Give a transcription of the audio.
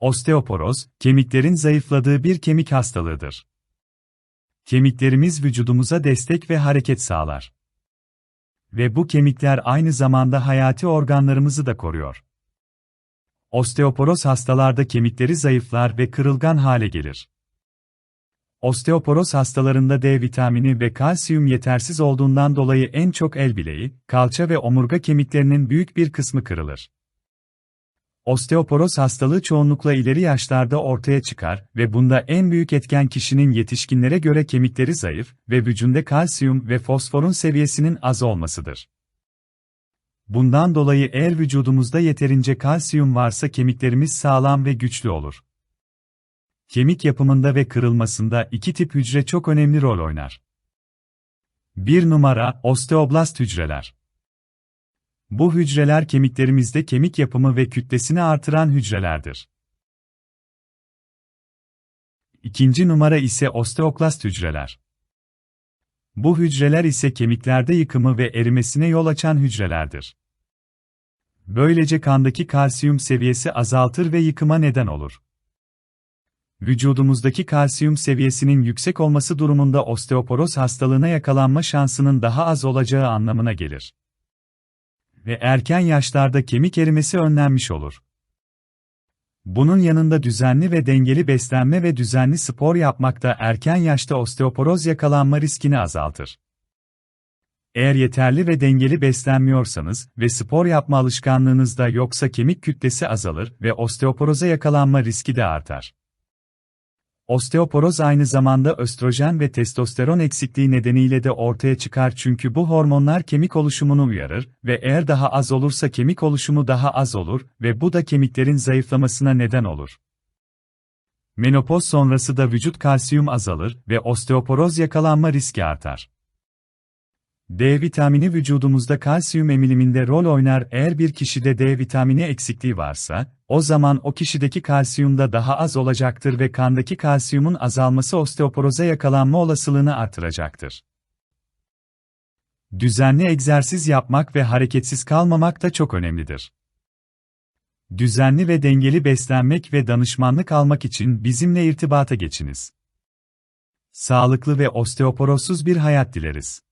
Osteoporoz, kemiklerin zayıfladığı bir kemik hastalığıdır. Kemiklerimiz vücudumuza destek ve hareket sağlar. Ve bu kemikler aynı zamanda hayati organlarımızı da koruyor. Osteoporoz hastalarda kemikleri zayıflar ve kırılgan hale gelir. Osteoporoz hastalarında D vitamini ve kalsiyum yetersiz olduğundan dolayı en çok el bileği, kalça ve omurga kemiklerinin büyük bir kısmı kırılır. Osteoporoz hastalığı çoğunlukla ileri yaşlarda ortaya çıkar ve bunda en büyük etken kişinin yetişkinlere göre kemikleri zayıf ve vücudunda kalsiyum ve fosforun seviyesinin az olmasıdır. Bundan dolayı eğer vücudumuzda yeterince kalsiyum varsa kemiklerimiz sağlam ve güçlü olur. Kemik yapımında ve kırılmasında iki tip hücre çok önemli rol oynar. 1 numara osteoblast hücreler. Bu hücreler kemiklerimizde kemik yapımı ve kütlesini artıran hücrelerdir. İkinci numara ise osteoklast hücreler. Bu hücreler ise kemiklerde yıkımı ve erimesine yol açan hücrelerdir. Böylece kandaki kalsiyum seviyesi azaltır ve yıkıma neden olur. Vücudumuzdaki kalsiyum seviyesinin yüksek olması durumunda osteoporoz hastalığına yakalanma şansının daha az olacağı anlamına gelir. Ve erken yaşlarda kemik erimesi önlenmiş olur. Bunun yanında düzenli ve dengeli beslenme ve düzenli spor yapmak da erken yaşta osteoporoz yakalanma riskini azaltır. Eğer yeterli ve dengeli beslenmiyorsanız ve spor yapma alışkanlığınız da yoksa kemik kütlesi azalır ve osteoporoza yakalanma riski de artar. Osteoporoz aynı zamanda östrojen ve testosteron eksikliği nedeniyle de ortaya çıkar çünkü bu hormonlar kemik oluşumunu uyarır ve eğer daha az olursa kemik oluşumu daha az olur ve bu da kemiklerin zayıflamasına neden olur. Menopoz sonrası da vücut kalsiyum azalır ve osteoporoz yakalanma riski artar. D vitamini vücudumuzda kalsiyum emiliminde rol oynar eğer bir kişide D vitamini eksikliği varsa, o zaman o kişideki kalsiyum da daha az olacaktır ve kandaki kalsiyumun azalması osteoporoza yakalanma olasılığını artıracaktır. Düzenli egzersiz yapmak ve hareketsiz kalmamak da çok önemlidir. Düzenli ve dengeli beslenmek ve danışmanlık almak için bizimle irtibata geçiniz. Sağlıklı ve osteoporozsuz bir hayat dileriz.